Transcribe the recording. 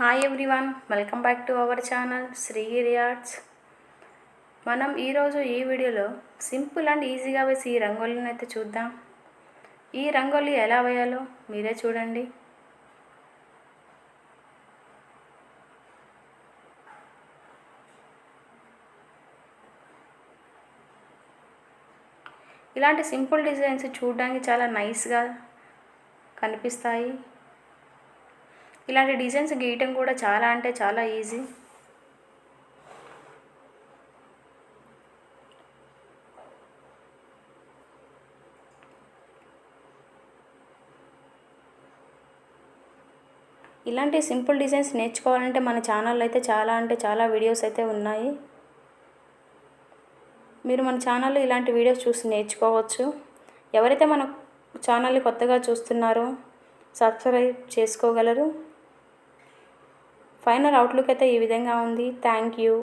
Hi everyone welcome back to our channel Srigiri Arts మనం ఈరోజు ఈ వీడియోలో సింపుల్ అండ్ ఈజీగా వేసి ఈ రంగోలీని అయితే చూద్దాం. ఈ రంగోలీ ఎలా వేయాలో మీరే చూడండి. ఇలాంటి సింపుల్ డిజైన్స్ చూడడానికి చాలా నైస్గా కనిపిస్తాయి. ఇలాంటి డిజైన్స్ గీయటం కూడా చాలా అంటే చాలా ఈజీ. ఇలాంటి సింపుల్ డిజైన్స్ నేర్చుకోవాలంటే మన ఛానల్లో అయితే చాలా అంటే చాలా వీడియోస్ అయితే ఉన్నాయి. మీరు మన ఛానల్లో ఇలాంటి వీడియోస్ చూసి నేర్చుకోవచ్చు. ఎవరైతే మన ఛానల్ని కొత్తగా చూస్తున్నారో సబ్స్క్రైబ్ చేసుకోగలరు. ఫైనల్ అవుట్లుక్ అయితే ఈ విధంగా ఉంది. Thank you.